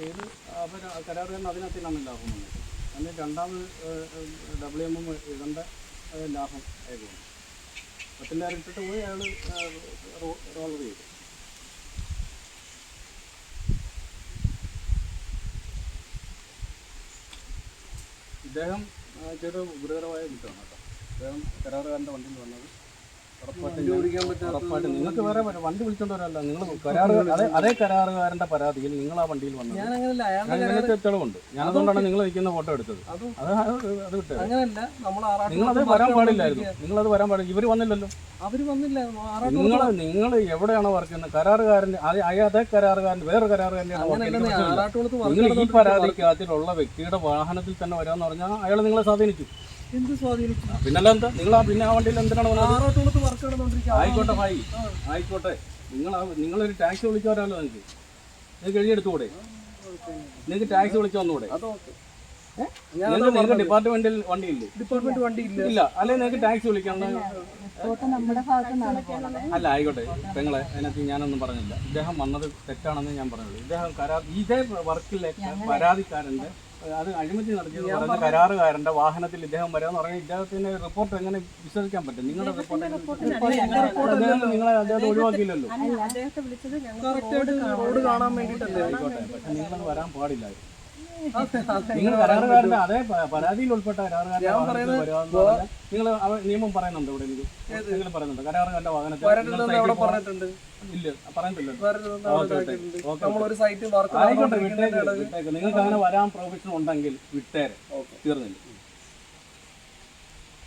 ചെയ്ത് അവർ കരാറുകാരൻ അതിനകത്തിനാണ് ലാഭം വന്നത് അതിന് രണ്ടാമത് ഡബ്ല്യു എം എം ഇടേണ്ട ലാഭം ആയിരുന്നു പത്തിന്റെ ഇട്ടിട്ട് പോയി അയാൾ റോളർ ചെയ്തു. ഇദ്ദേഹം ചെറിയ ഗുരുതരമായ കുറ്റമാണ് കേട്ടോ. അദ്ദേഹം കരാറുകാരന്റെ വണ്ടിയിൽ വന്നത്. ഉറപ്പായിട്ട് നിങ്ങൾക്ക് വേറെ വണ്ടി വിളിച്ചോണ്ടവരല്ല നിങ്ങൾ കരാറ് അതേ കരാറുകാരന്റെ പരാതിയിൽ നിങ്ങൾ ആ വണ്ടിയിൽ വന്നത്. നിങ്ങൾക്ക് തെളിവുണ്ട് ഞാൻ അതുകൊണ്ടാണ് നിങ്ങൾ നിൽക്കുന്ന ഫോട്ടോ എടുത്തത്. അതും അത് വിട്ടത്. നിങ്ങളത് വരാൻ പാടില്ലായിരുന്നു. നിങ്ങളത് വരാൻ പാടില്ല. ഇവർ വന്നില്ലല്ലോ. അവർ വന്നില്ല. നിങ്ങൾ നിങ്ങൾ എവിടെയാണോ വർക്ക് ചെയ്യുന്നത്? കരാറുകാരൻ അത് കരാറുകാരൻ വേറെ കരാറുകാരന്റെ നിങ്ങൾ ഈ പരാതിക്കകത്തിലുള്ള വ്യക്തിയുടെ വാഹനത്തിൽ തന്നെ വരാമെന്ന് പറഞ്ഞാൽ അയാൾ നിങ്ങളെ സ്വാധീനിച്ചു. എന്ത് സ്വാധീനിച്ചു? പിന്നല്ല എന്താ? നിങ്ങൾ ആ പിന്നെ ആ വണ്ടിയിൽ എന്തിനാണ് വന്നത്? ആറാട്ടുകുളത്ത് വർക്ക് നടന്നുകൊണ്ടിരിക്കുക ആയിക്കോട്ടെ ഭായി. ആയിക്കോട്ടെ. നിങ്ങൾ നിങ്ങളൊരു ടാക്സി വിളിച്ചവരല്ലോ നിങ്ങൾക്ക് നിങ്ങൾക്ക് എഴുതിയെടുത്തുകൂടെ നിങ്ങൾക്ക് ടാക്സി വിളിച്ചു വന്നുകൂടെ നിങ്ങൾക്ക് നിങ്ങൾക്ക് ഡിപ്പാർട്ട്മെന്റിൽ വണ്ടിയില്ലേ? ഡിപ്പാർട്ട്മെന്റ് വണ്ടി ഇല്ല. അല്ലെ നിങ്ങൾക്ക് ടാക്സി വിളിക്കണം അല്ല ആയിക്കോട്ടെ. പെങ്ങളെ അതിനകത്ത് ഞാനൊന്നും പറഞ്ഞില്ല. ഇദ്ദേഹം വന്നത് തെറ്റാണെന്ന് ഞാൻ പറഞ്ഞുള്ളൂ. ഇദ്ദേഹം കരാർ ഇതേ വർക്കിലെ പരാതിക്കാരന്റെ അത് അഴിമതി നടത്തിയത് പറയുന്ന കരാറുകാരന്റെ വാഹനത്തിൽ ഇദ്ദേഹം വരാന്ന് പറഞ്ഞാൽ ഇദ്ദേഹത്തിന്റെ റിപ്പോർട്ട് എങ്ങനെ വിശ്വസിക്കാൻ പറ്റും? നിങ്ങളുടെ റിപ്പോർട്ട് നിങ്ങളെ അദ്ദേഹത്തെ ഒഴിവാക്കിയില്ലല്ലോ. റോഡ് കാണാൻ വേണ്ടിട്ടല്ലേ ആയിക്കോട്ടെ പക്ഷെ നിങ്ങളത് വരാൻ പാടില്ലായിരുന്നു. നിങ്ങൾ കരാറുകാരന്റെ അതേ പരാതിയിൽ ഉൾപ്പെട്ട നിങ്ങൾ നിയമം പറയുന്നുണ്ട് ഇവിടെ എനിക്ക്? നിങ്ങൾ പറയുന്നുണ്ട് കരാറുകാരന്റെ വാഹനത്തിൽ ഇല്ല നിങ്ങൾക്ക് അങ്ങനെ വരാൻ പ്രൊവിഷൻ ഉണ്ടെങ്കിൽ വിട്ടേരെ. തീർന്നില്ല.